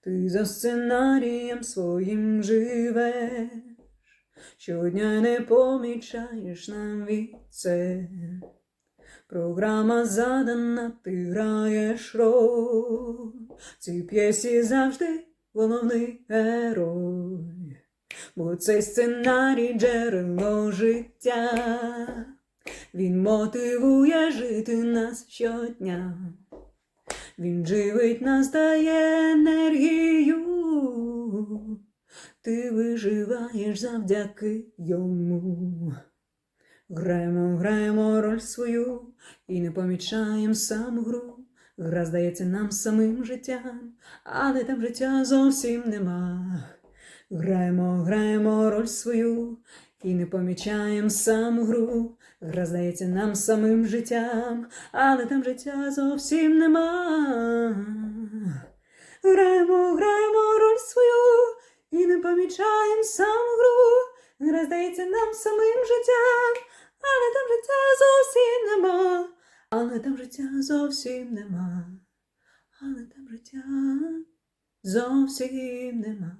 Ти за сценарієм своїм живеш, щодня не помічаєш навіть це. Програма задана, ти граєш роль. В цій п'єсі завжди головний герой. Бо цей сценарій джерело життя. Він мотивує жити нас щодня. Він живить нас дає енергію. Ти виживаєш завдяки йому. Граємо, граємо роль свою і не помічаємо саму гру. Гра здається нам самим життям, але там життя зовсім нема. Граємо, граємо роль свою і не помічаємо саму гру. Гра здається нам самим життям, але там життя зовсім нема. Граємо, граємо роль свою і не помічаємо саму гру. Гра здається нам самим життям, але там життя зовсім нема. Але там життя зовсім нема. Але там життя зовсім нема.